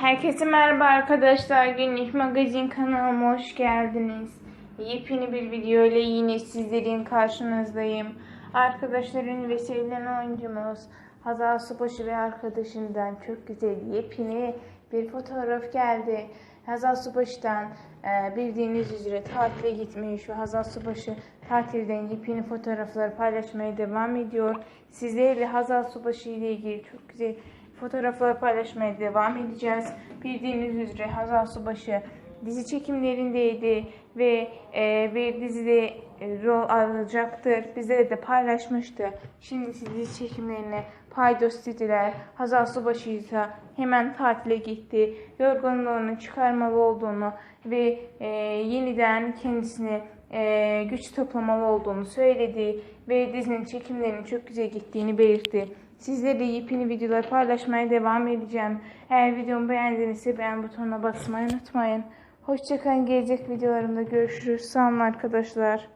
Herkese merhaba arkadaşlar. Günlük magazin kanalıma hoş geldiniz. Yepyeni bir video ile yine sizlerin karşınızdayım. Arkadaşların ve sevilen oyuncumuz Hazal Subaşı ve arkadaşından çok güzel yepyeni bir fotoğraf geldi. Hazal Subaşı'dan e, bildiğiniz üzere tatile gitmiş ve Hazal Subaşı tatilden yepyeni fotoğraflar paylaşmaya devam ediyor. Sizlerle Hazal Subaşı ile ilgili çok güzel fotoğraflar paylaşmaya devam edeceğiz. Bildiğiniz üzere Hazal Subaşı dizi çekimlerindeydi ve e, bir dizide e, rol alacaktır. Bizlere de paylaşmıştı. Şimdi dizi çekimlerine paydos dediler. Hazal Subaşı ise hemen tatile gitti. Yorgunluğunu çıkarmalı olduğunu ve e, yeniden kendisine e, güç toplamalı olduğunu söyledi ve dizinin çekimlerinin çok güzel gittiğini belirtti. Sizlerle yepyeni videolar paylaşmaya devam edeceğim. Eğer videomu beğendinizse beğen butonuna basmayı unutmayın. Hoşçakalın. Gelecek videolarımda görüşürüz. Sağ olun arkadaşlar.